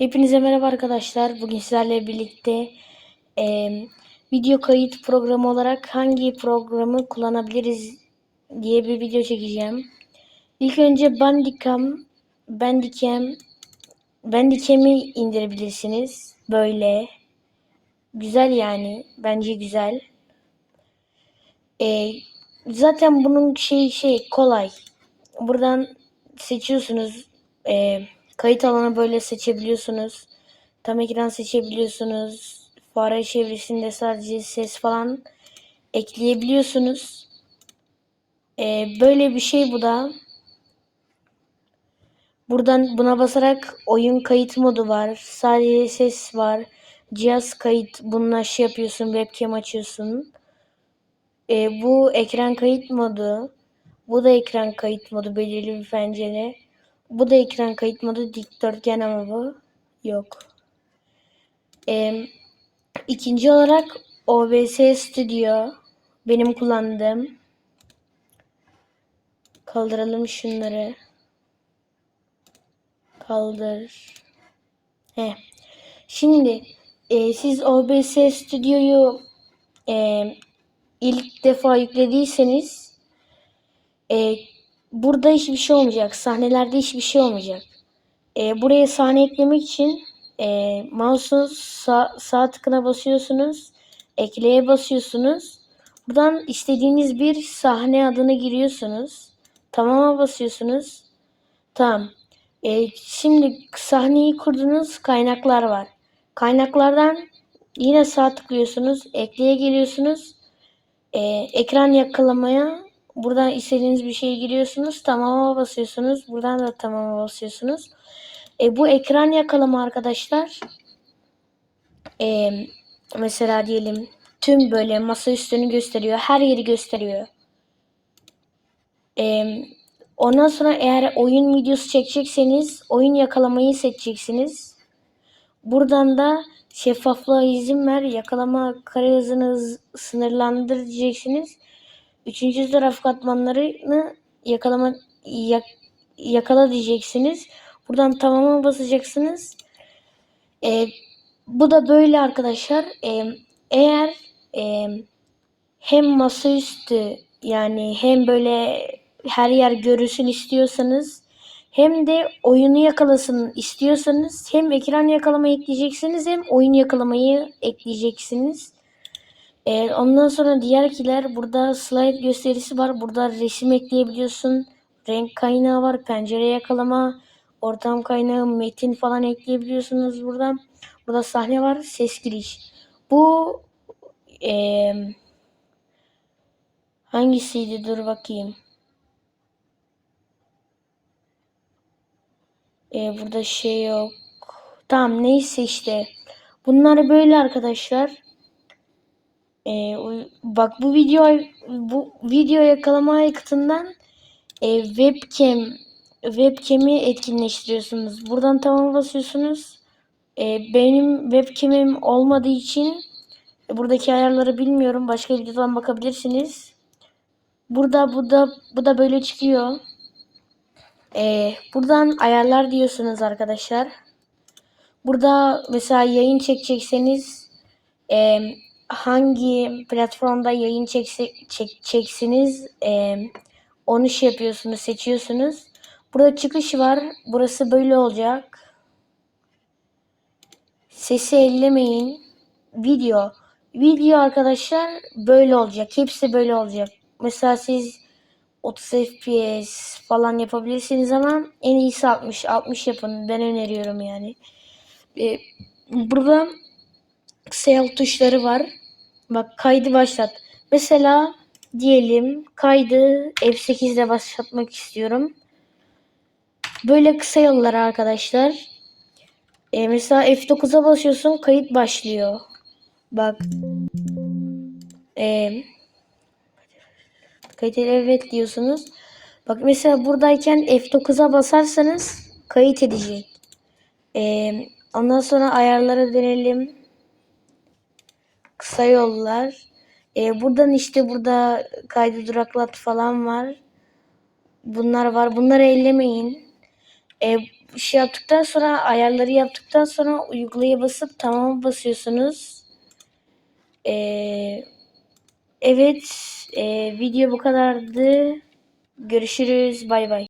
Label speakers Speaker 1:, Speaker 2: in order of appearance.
Speaker 1: Hepinize merhaba arkadaşlar. Bugün sizlerle birlikte eee, video kayıt programı olarak hangi programı kullanabiliriz diye bir video çekeceğim. İlk önce Bandicam, Bandicam, Bandicam'i indirebilirsiniz. Böyle. Güzel yani. Bence güzel. Eee, zaten bunun şey şey kolay. Buradan seçiyorsunuz. Eee, kayıt alanı böyle seçebiliyorsunuz. Tam ekran seçebiliyorsunuz. Fare çevresinde sadece ses falan ekleyebiliyorsunuz. Eee, böyle bir şey bu da. Buradan buna basarak oyun kayıt modu var. Sadece ses var. Cihaz kayıt. Bununla şey yapıyorsun. Webcam açıyorsun. Ee, bu ekran kayıt modu. Bu da ekran kayıt modu belirli bir pencere. Bu da ekran kayıt modu dikdörtgen ama bu yok. Ee, ikinci olarak OBS Studio benim kullandığım. Kaldıralım şunları. Kaldır. Heh. Şimdi e, siz OBS Studio'yu e, ilk defa yüklediyseniz e, burada hiçbir şey olmayacak. Sahnelerde hiçbir şey olmayacak. E, buraya sahne eklemek için e, mouse'un sağ, sağ tıkına basıyorsunuz. Ekleye basıyorsunuz. Buradan istediğiniz bir sahne adını giriyorsunuz. Tamam'a basıyorsunuz. Tamam. E, şimdi sahneyi kurdunuz. Kaynaklar var. Kaynaklardan yine sağ tıklıyorsunuz. Ekleye geliyorsunuz. E, ekran yakalamaya buradan istediğiniz bir şeye giriyorsunuz. Tamama basıyorsunuz. Buradan da tamama basıyorsunuz. E, bu ekran yakalama arkadaşlar e, mesela diyelim tüm böyle masa üstünü gösteriyor. Her yeri gösteriyor. E, ondan sonra eğer oyun videosu çekecekseniz oyun yakalamayı seçeceksiniz. Buradan da şeffaflığa izin ver. Yakalama kare hızını hız- sınırlandır diyeceksiniz. Üçüncü taraf katmanlarını yakalama yak, yakala diyeceksiniz. Buradan tamama basacaksınız. Ee, bu da böyle arkadaşlar. Ee, eğer e, hem masaüstü yani hem böyle her yer görülsün istiyorsanız hem de oyunu yakalasın istiyorsanız hem ekran yakalamayı ekleyeceksiniz hem oyun yakalamayı ekleyeceksiniz. Ee, ondan sonra diğerkiler burada slide gösterisi var. Burada resim ekleyebiliyorsun. Renk kaynağı var. Pencere yakalama, ortam kaynağı, metin falan ekleyebiliyorsunuz buradan. Burada sahne var. Ses giriş. Bu eee hangisiydi? Dur bakayım. Ee, burada şey yok. Tamam neyse işte. Bunlar böyle arkadaşlar. Uy- bak bu video bu video yakalama aygıtından e, webcam webcam'i etkinleştiriyorsunuz. Buradan tamam basıyorsunuz. Ee, benim webcam'im olmadığı için e, buradaki ayarları bilmiyorum. Başka videodan bakabilirsiniz. Burada bu da bu da böyle çıkıyor. Ee, buradan ayarlar diyorsunuz arkadaşlar. Burada mesela yayın çekecekseniz e, hangi platformda yayın çekse, çek, çeksiniz e, onu şey yapıyorsunuz, seçiyorsunuz. Burada çıkış var. Burası böyle olacak. Sesi ellemeyin. Video. Video arkadaşlar böyle olacak. Hepsi böyle olacak. Mesela siz 30 FPS falan yapabilirsiniz ama en iyisi 60. 60 yapın. Ben öneriyorum yani. Ee, burada save tuşları var. Bak kaydı başlat. Mesela diyelim kaydı F8 ile başlatmak istiyorum. Böyle kısa yollar arkadaşlar. Ee, mesela F9'a basıyorsun kayıt başlıyor. Bak. Ee, kayıt evet diyorsunuz. Bak mesela buradayken F9'a basarsanız kayıt edecek. Ee, ondan sonra ayarlara dönelim. Kısa yollar. Ee, buradan işte burada kaydı duraklat falan var. Bunlar var. Bunları ellemeyin. Ee, şey yaptıktan sonra ayarları yaptıktan sonra uygulaya basıp tamam basıyorsunuz. Ee, evet e, video bu kadardı. Görüşürüz. Bay bay.